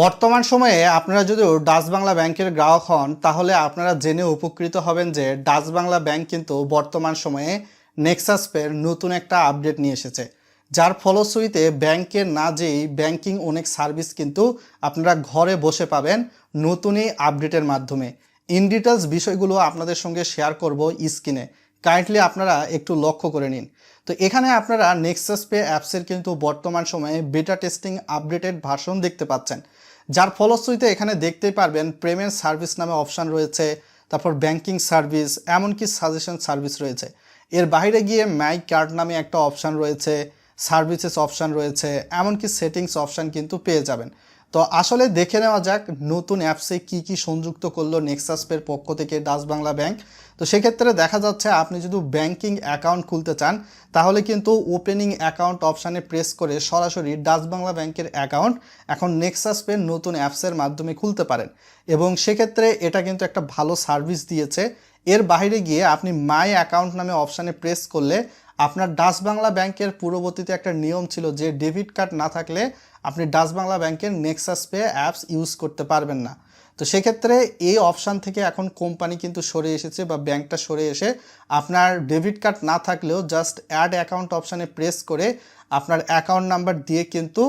বর্তমান সময়ে আপনারা যদি ডাচ বাংলা ব্যাংকের গ্রাহক হন, তাহলে আপনারা জেনে উপকৃত হবেন যে ডাচ বাংলা ব্যাংক কিন্তু বর্তমান সময়ে নেক্সাস পের নতুন একটা আপডেট নিয়ে এসেছে। যার ফলশ্রুতিতে ব্যাংকের না যেই ব্যাংকিং অনেক সার্ভিস কিন্তু আপনারা ঘরে বসে পাবেন নতুন এই আপডেটের মাধ্যমে। ইন ডিটেলস বিষয়গুলো আপনাদের সঙ্গে শেয়ার করব স্ক্রিনে। কাইন্ডলি আপনারা একটু লক্ষ্য করে নিন। তো এখানে আপনারা নেক্সাস পে অ্যাপসের কিন্তু বর্তমান সময়ে বেটা টেস্টিং আপডেটেড ভার্সন দেখতে পাচ্ছেন। যার ফলশ্রুতিতে এখানে দেখতেই পারবেন পেমেন্ট সার্ভিস নামে অপশান রয়েছে, তারপর ব্যাংকিং সার্ভিস এমনকি সাজেশন সার্ভিস রয়েছে। এর বাইরে গিয়ে মাই কার্ড নামে একটা অপশান রয়েছে সার্ভিসেস অপশান রয়েছে, এমনকি সেটিংস অপশান কিন্তু পেয়ে যাবেন। তো আসলে দেখে নেওয়া যাক নতুন অ্যাপসে কি কি সংযুক্ত করল নেক্সাস পের পক্ষ থেকে ডাচ বাংলা ব্যাংক। তো সেক্ষেত্রে দেখা যাচ্ছে আপনি যদি ব্যাংকিং অ্যাকাউন্ট খুলতে চান, তাহলে কিন্তু ওপেনিং অ্যাকাউন্ট অপশানে প্রেস করে সরাসরি ডাচ বাংলা ব্যাংকের অ্যাকাউন্ট এখন নেক্সাস পের নতুন অ্যাপসের মাধ্যমে খুলতে পারেন। এবং সেক্ষেত্রে এটা কিন্তু একটা ভালো সার্ভিস দিয়েছে। এর বাইরে গিয়ে আপনি মাই অ্যাকাউন্ট নামে অপশানে প্রেস করলে আপনার ডাচ বাংলা ব্যাংকের পূর্ববর্তীতে একটা নিয়ম ছিল যে ডেবিট কার্ড না থাকলে আপনি ডাচ বাংলা ব্যাংকের নেক্সাস পে অ্যাপস ইউজ করতে পারবেন না। তো সেক্ষেত্রে এই অপশান থেকে এখন কোম্পানি কিন্তু সরে এসেছে বা ব্যাংকটা সরে এসে আপনার ডেবিট কার্ড না থাকলেও জাস্ট অ্যাড অ্যাকাউন্ট অপশানে প্রেস করে আপনার অ্যাকাউন্ট নাম্বার দিয়ে কিন্তু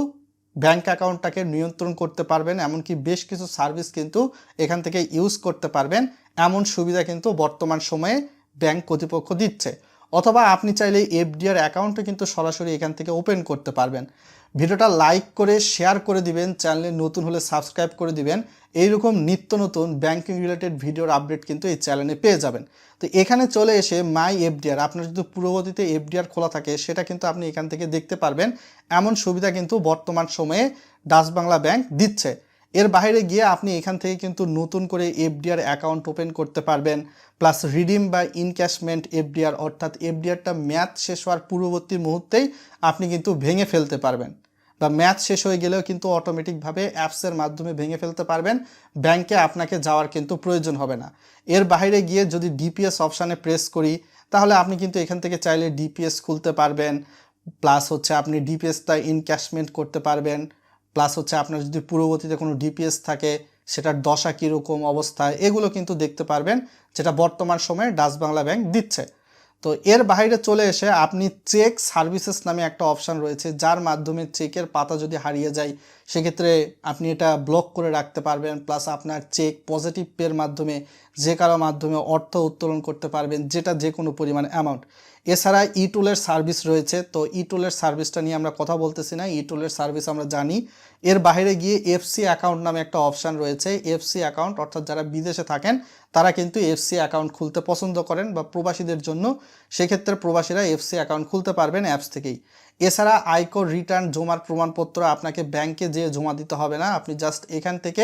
ব্যাংক অ্যাকাউন্টটাকে নিয়ন্ত্রণ করতে পারবেন। এমনকি বেশ কিছু সার্ভিস কিন্তু এখান থেকে ইউজ করতে পারবেন। এমন সুবিধা কিন্তু বর্তমান সময়ে ব্যাংক কর্তৃপক্ষ দিচ্ছে। অথবা আপনি চাইলে এফডিআর অ্যাকাউন্টও কিন্তু সরাসরি এখান থেকে ওপেন করতে পারবেন। ভিডিওটা লাইক করে, শেয়ার করে দিবেন, চ্যানেলে নতুন হলে সাবস্ক্রাইব করে দিবেন। এইরকম নিত্য নতুন ব্যাংকিং রিলেটেড ভিডিওর আপডেট কিন্তু এই চ্যানেলে পেয়ে যাবেন। তো এখানে চলে এসে মাই এফডিআর আপনার যদি পূর্ববর্তীতে এফডিআর খোলা থাকে, সেটা কিন্তু আপনি এখান থেকে দেখতে পারবেন। এমন সুবিধা কিন্তু বর্তমান সময়ে ডাচ বাংলা ব্যাংক দিচ্ছে। এর বাইরে গিয়ে আপনি এখান থেকে কিন্তু নতুন করে এফডিআর অ্যাকাউন্ট ওপেন করতে পারবেন প্লাস রিডিম বা ইনক্যাশমেন্ট এফডিআর অর্থাৎ এফডিআরটা ম্যাথ শেষ হওয়ার পূর্ববর্তী মুহূর্তেই আপনি কিন্তু ভেঙে ফেলতে পারবেন। বা ম্যাচ শেষ হয়ে গেলেও কিন্তু অটোমেটিকভাবে অ্যাপসের মাধ্যমে ভেঙে ফেলতে পারবেন ব্যাংকে আপনাকে যাওয়ার কিন্তু প্রয়োজন হবে না। এর বাইরে গিয়ে যদি ডিপিএস অপশানে প্রেস করি, তাহলে আপনি কিন্তু এখান থেকে চাইলে ডিপিএস খুলতে পারবেন প্লাস হচ্ছে আপনি ডিপিএসটা ইনক্যাশমেন্ট করতে পারবেন। প্লাস হচ্ছে আপনার যদি পূর্ববর্তীতে কোনো ডিপিএস থাকে, সেটার দশা কীরকম অবস্থায় এগুলো কিন্তু দেখতে পারবেন, যেটা বর্তমান সময়ে ডাচ বাংলা ব্যাংক দিচ্ছে। তো এর বাইরে চলে এসে আপনি চেক সার্ভিসেস নামে একটা অপশান রয়েছে, যার মাধ্যমে চেকের পাতা যদি হারিয়ে যায়, সেক্ষেত্রে আপনি এটা ব্লক করে রাখতে পারবেন প্লাস আপনার চেক পজিটিভ পের মাধ্যমে, যে কারও মাধ্যমে অর্থ উত্তোলন করতে পারবেন, যেটা যে কোনো পরিমাণ অ্যামাউন্ট এছাড়া ই টুলের সার্ভিস রয়েছে। তো ই টুলের সার্ভিসটা নিয়ে আমরা কথা বলতেছি না। ই টুলের সার্ভিস আমরা জানি। এর বাইরে গিয়ে এফসি অ্যাকাউন্ট নামে একটা অপশান রয়েছে। এফসি অ্যাকাউন্ট অর্থাৎ যারা বিদেশে থাকেন, তারা কিন্তু এফসি অ্যাকাউন্ট খুলতে পছন্দ করেন বা প্রবাসীদের জন্য। সেক্ষেত্রে প্রবাসীরা এফসি অ্যাকাউন্ট খুলতে পারবেন অ্যাপস থেকেই। এছাড়া আয়কর রিটার্ন জমার প্রমাণপত্র আপনাকে ব্যাংকে যেয়ে জমা দিতে হবে না, আপনি জাস্ট এখান থেকে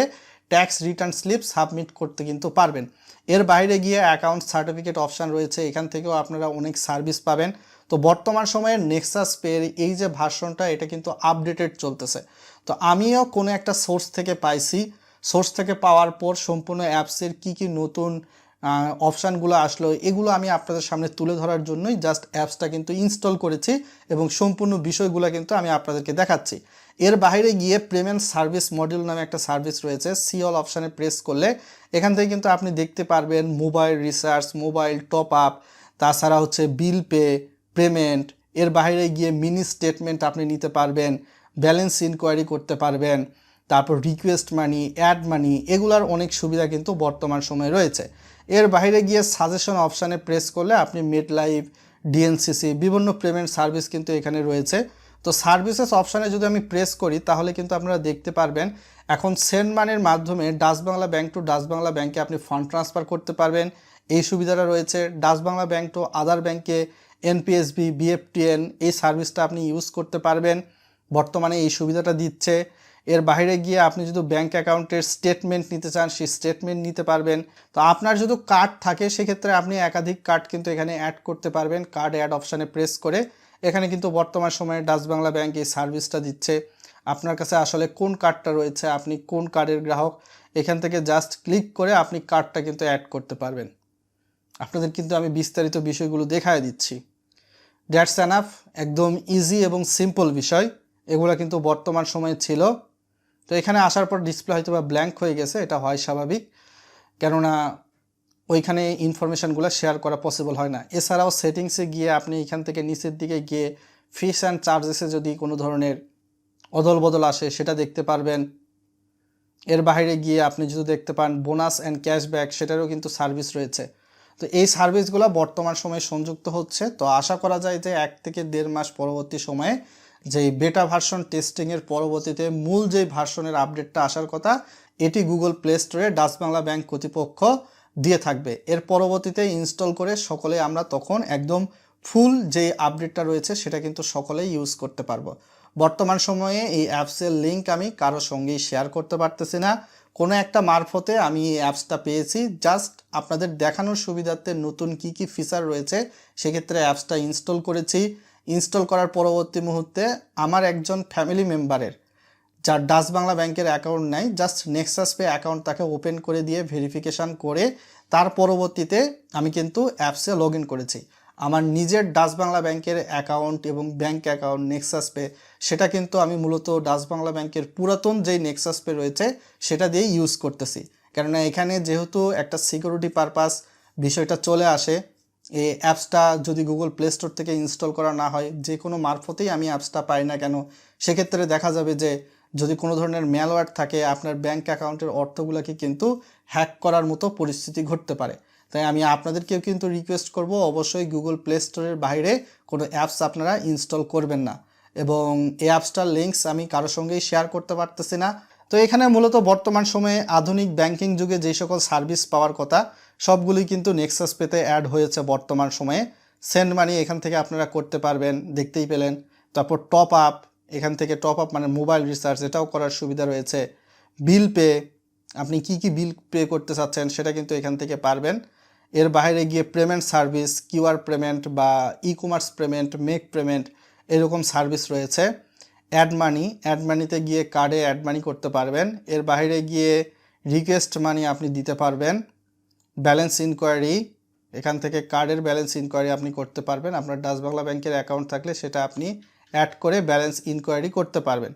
ট্যাক্স রিটার্ন স্লিপ সাবমিট করতে কিন্তু পারবেন। এর বাইরে গিয়ে অ্যাকাউন্ট সার্টিফিকেট অপশান রয়েছে, এখান থেকেও আপনারা অনেক সার্ভিস পাবেন। তো বর্তমান সময়ে নেক্সাস পের এই যে ভার্সনটা এটা কিন্তু আপডেটেড চলতেছে। তো আমিও কোনো একটা সোর্স থেকে পাইছি। সোর্স থেকে পাওয়ার পর সম্পূর্ণ অ্যাপসের কি কি নতুন অপশানগুলো আসলো, এগুলো আমি আপনাদের সামনে তুলে ধরার জন্যই জাস্ট অ্যাপসটা কিন্তু ইনস্টল করেছি এবং সম্পূর্ণ বিষয়গুলো কিন্তু আমি আপনাদেরকে দেখাচ্ছি। এর বাইরে গিয়ে পেমেন্ট সার্ভিস মডিউল নামে একটা সার্ভিস রয়েছে সিঅল অপশানে প্রেস করলে এখান থেকে কিন্তু আপনি দেখতে পারবেন mobile research mobile top up তাছাড়া হচ্ছে বিল পে পেমেন্ট এর বাইরে গিয়ে মিনি স্টেটমেন্ট আপনি নিতে পারবেন ব্যালেন্স ইনকোয়ারি করতে পারবেন। তারপর রিকোয়েস্ট মানি অ্যাড মানি এগুলার অনেক সুবিধা কিন্তু বর্তমান সময়ে রয়েছে। এর বাইরে গিয়ে সাজেশন অপশানে প্রেস করলে আপনি মেড লাইফ ডিএনসিসি বিভিন্ন পেমেন্ট সার্ভিস কিন্তু এখানে রয়েছে। তো সার্ভিসেস অপশানে যদি আমি প্রেস করি, তাহলে কিন্তু আপনারা দেখতে পারবেন, এখন সেন্ড মানির মাধ্যমে Dutch Bangla bank to Dutch Bangla আপনি ফান্ড ট্রান্সফার করতে পারবেন। এই সুবিধাটা রয়েছে, Dutch Bangla bank to other ব্যাংকে এনপিএসবি বিএফটিএন এই সার্ভিসটা আপনি ইউজ করতে পারবেন। বর্তমানে এই সুবিধাটা দিচ্ছে। এর বাইরে গিয়ে আপনি যদি ব্যাংক অ্যাকাউন্টের স্টেটমেন্ট নিতে চান, সেই স্টেটমেন্ট নিতে পারবেন। তো আপনার যদি কার্ড থাকে, সেক্ষেত্রে আপনি একাধিক কার্ড কিন্তু এখানে অ্যাড করতে পারবেন। কার্ড অ্যাড অপশানে প্রেস করে। এখানে কিন্তু বর্তমান সময়ে ডাচ বাংলা ব্যাংক এই সার্ভিসটা দিচ্ছে। আপনার কাছে আসলে কোন কার্ডটা রয়েছে, আপনি কোন কার্ডের গ্রাহক, এখান থেকে জাস্ট ক্লিক করে আপনি কার্ডটা কিন্তু অ্যাড করতে পারবেন। আপনাদের কিন্তু আমি বিস্তারিত বিষয়গুলো দেখায় দিচ্ছি। দ্যাটস অ্যানাফ একদম ইজি এবং সিম্পল বিষয়। এগুলো কিন্তু বর্তমান সময়ে ছিল। তো এখানে আসার পর ডিসপ্লে হয়তো বা ব্ল্যাঙ্ক হয়ে গেছে, এটা হয় স্বাভাবিক। কেননা ওইখানে ইনফরমেশানগুলো শেয়ার করা পসিবল হয় না। এছাড়াও সেটিংসে গিয়ে আপনি এখান থেকে নিচের দিকে গিয়ে ফিস অ্যান্ড চার্জেসে যদি কোনো ধরনের অদল বদল আসে, সেটা দেখতে পারবেন। এর বাইরে গিয়ে আপনি যদি দেখতে পান বোনাস অ্যান্ড ক্যাশব্যাক সেটারও কিন্তু সার্ভিস রয়েছে। তো এই সার্ভিসগুলো বর্তমান সময়ে সংযুক্ত হচ্ছে। তো আশা করা যায় যে এক থেকে দেড় মাস পরবর্তী সময়ে যে বেটা ভার্সন টেস্টিংয়ের পরবর্তীতে মূল যে ভার্সনের আপডেটটা আসার কথা, এটি গুগল প্লে স্টোরে ডাচ বাংলা ব্যাংক কর্তৃপক্ষ দিয়ে থাকবে। এর পরবর্তীতে ইনস্টল করে সকলে আমরা তখন একদম ফুল যে আপডেটটা রয়েছে, সেটা কিন্তু সকলেই ইউজ করতে পারব। বর্তমান সময়ে এই অ্যাপসের লিঙ্ক আমি কারোর সঙ্গেই শেয়ার করতে পারতেছি না। কোনো একটা মারফতে আমি এই অ্যাপসটা পেয়েছি। জাস্ট আপনাদের দেখানোর সুবিধার্থে নতুন কি কি ফিচার রয়েছে, সেক্ষেত্রে অ্যাপসটা ইনস্টল করেছি। ইনস্টল করার পরবর্তী মুহূর্তে আমার একজন ফ্যামিলি মেম্বারের, যার ডাচ বাংলা ব্যাংকের অ্যাকাউন্ট নাই, জাস্ট নেক্সাস পে অ্যাকাউন্ট তাকে ওপেন করে দিয়ে ভেরিফিকেশান করে তার পরবর্তীতে আমি কিন্তু অ্যাপসে লগ ইন করেছি। আমার নিজের ডাচ বাংলা ব্যাংকের অ্যাকাউন্ট এবং ব্যাংক অ্যাকাউন্ট নেক্সাস পে, সেটা কিন্তু আমি মূলত ডাচ বাংলা ব্যাংকের পুরাতন যেই নেক্সাস পে রয়েছে, সেটা দিয়েই ইউজ করতেছি। কেননা এখানে যেহেতু একটা সিকিউরিটি পারপাস বিষয়টা চলে আসে এই অ্যাপসটা যদি গুগল প্লে স্টোর থেকে ইনস্টল করা না হয়, যে কোনো মারফতেই আমি অ্যাপসটা পাই না কেন? সেক্ষেত্রে দেখা যাবে যে যদি কোনো ধরনের ম্যালওয়্যার থাকে, আপনার ব্যাংক অ্যাকাউন্টের অর্থগুলোকে কিন্তু হ্যাক করার মতো পরিস্থিতি ঘটতে পারে। তাই আমি আপনাদেরকেও কিন্তু রিকোয়েস্ট করব, অবশ্যই গুগল প্লে স্টোরের বাইরে কোনো অ্যাপস আপনারা ইনস্টল করবেন না। এবং এই অ্যাপসটার লিঙ্কস আমি কারোর সঙ্গেই শেয়ার করতে পারতেছি না। তো এখানে মূলত বর্তমান সময়ে আধুনিক ব্যাংকিং যুগে যে সকল সার্ভিস পাওয়ার কথা, সবগুলি কিন্তু নেক্সাস পেতে অ্যাড হয়েছে বর্তমান সময়ে। সেন্ড মানি এখান থেকে আপনারা করতে পারবেন, দেখতেই পেলেন। তারপর টপ আপ এখান থেকে টপ আপ মানে মোবাইল রিচার্জ এটাও করার সুবিধা রয়েছে। বিল পে আপনি কি কি বিল পে করতে চাচ্ছেন সেটা কিন্তু এখান থেকে পারবেন। এর বাইরে গিয়ে পেমেন্ট সার্ভিস কিউআর পেমেন্ট বা e commerce payment make payment এরকম সার্ভিস রয়েছে। অ্যাড মানি অ্যাড মানিতে গিয়ে কার্ডে অ্যাড মানি করতে পারবেন। এর বাইরে গিয়ে রিকোয়েস্ট মানি আপনি দিতে পারবেন। ব্যালেন্স ইনকোয়ারি এখান থেকে কার্ডের ব্যালেন্স ইনকোয়ারি আপনি করতে পারবেন। আপনার ডাচ বাংলা ব্যাংকের অ্যাকাউন্ট থাকলে সেটা আপনি অ্যাড করে ব্যালেন্স ইনকোয়ারি করতে পারবেন।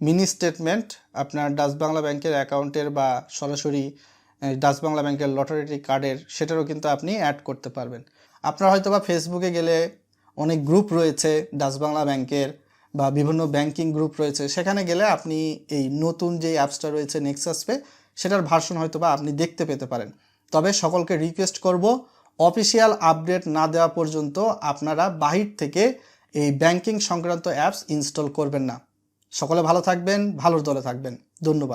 মিনি স্টেটমেন্ট আপনার ডাচ বাংলা ব্যাংকের অ্যাকাউন্টের বা সরাসরি ডাচ বাংলা ব্যাংকের লটারি কার্ডের সেটারও কিন্তু আপনি অ্যাড করতে পারবেন। আপনার হয়তো বা ফেসবুকে গেলে অনেক গ্রুপ রয়েছে ডাচ বাংলা ব্যাংকের। বা বিভিন্ন ব্যাংকিং গ্রুপ রয়েছে, সেখানে গেলে আপনি এই নতুন যে অ্যাপসটা রয়েছে নেক্সাস পে সেটার ভার্সন হয়তো বা আপনি দেখতে পেতে পারেন। তবে সকলকে রিকোয়েস্ট করব অফিসিয়াল আপডেট না দেওয়া পর্যন্ত আপনারা বাহির থেকে এই ব্যাংকিং সংক্রান্ত অ্যাপস ইনস্টল করবেন না। সকলে ভালো থাকবেন, ভালোর দলে থাকবেন। ধন্যবাদ।